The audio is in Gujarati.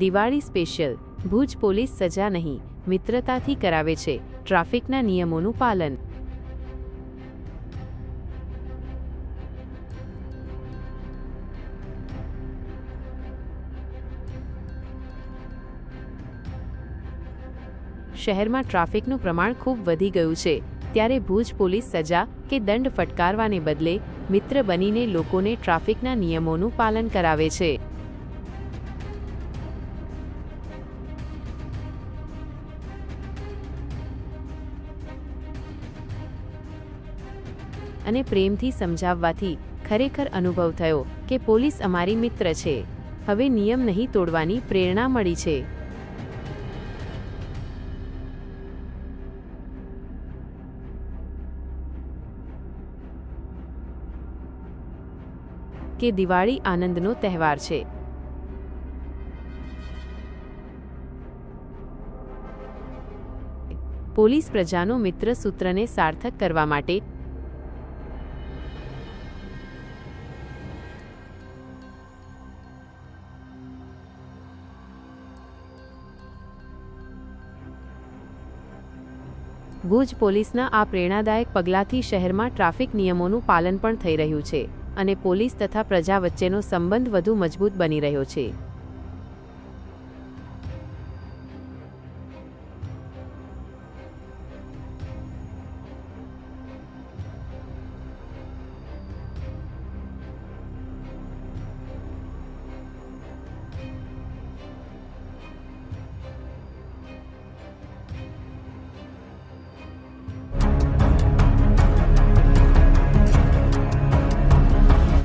દિવાળી સ્પેશિયલ. ભુજ પોલીસ સજા નહીં, મિત્રતાથી કરાવે છે, ટ્રાફિકના નિયમોનું પાલન. શહેરમાં ટ્રાફિકનું પ્રમાણ ખૂબ વધી ગયું છે, ત્યારે ભુજ પોલીસ સજા કે દંડ ફટકારવાને બદલે મિત્ર બનીને લોકોને ટ્રાફિકના નિયમોનું પાલન કરાવે છે. અને પ્રેમથી સમજાવવાથી ખરેખર અનુભવ થયો કે પોલીસ અમારી મિત્ર છે. હવે નિયમ નહીં તોડવાની પ્રેરણા મળી છે. કે દિવાળી આનંદનો તહેવાર છે. પોલીસ પ્રજાનો મિત્ર સૂત્રને સાર્થક કરવા માટે ભુજ પોલીસના આ પ્રેરણાદાયક પગલાંથી શહેરમાં ટ્રાફિક નિયમોનું પાલન પણ થઈ રહ્યું છે અને પોલીસ તથા પ્રજા વચ્ચેનો સંબંધ વધુ મજબૂત બની રહ્યો છે.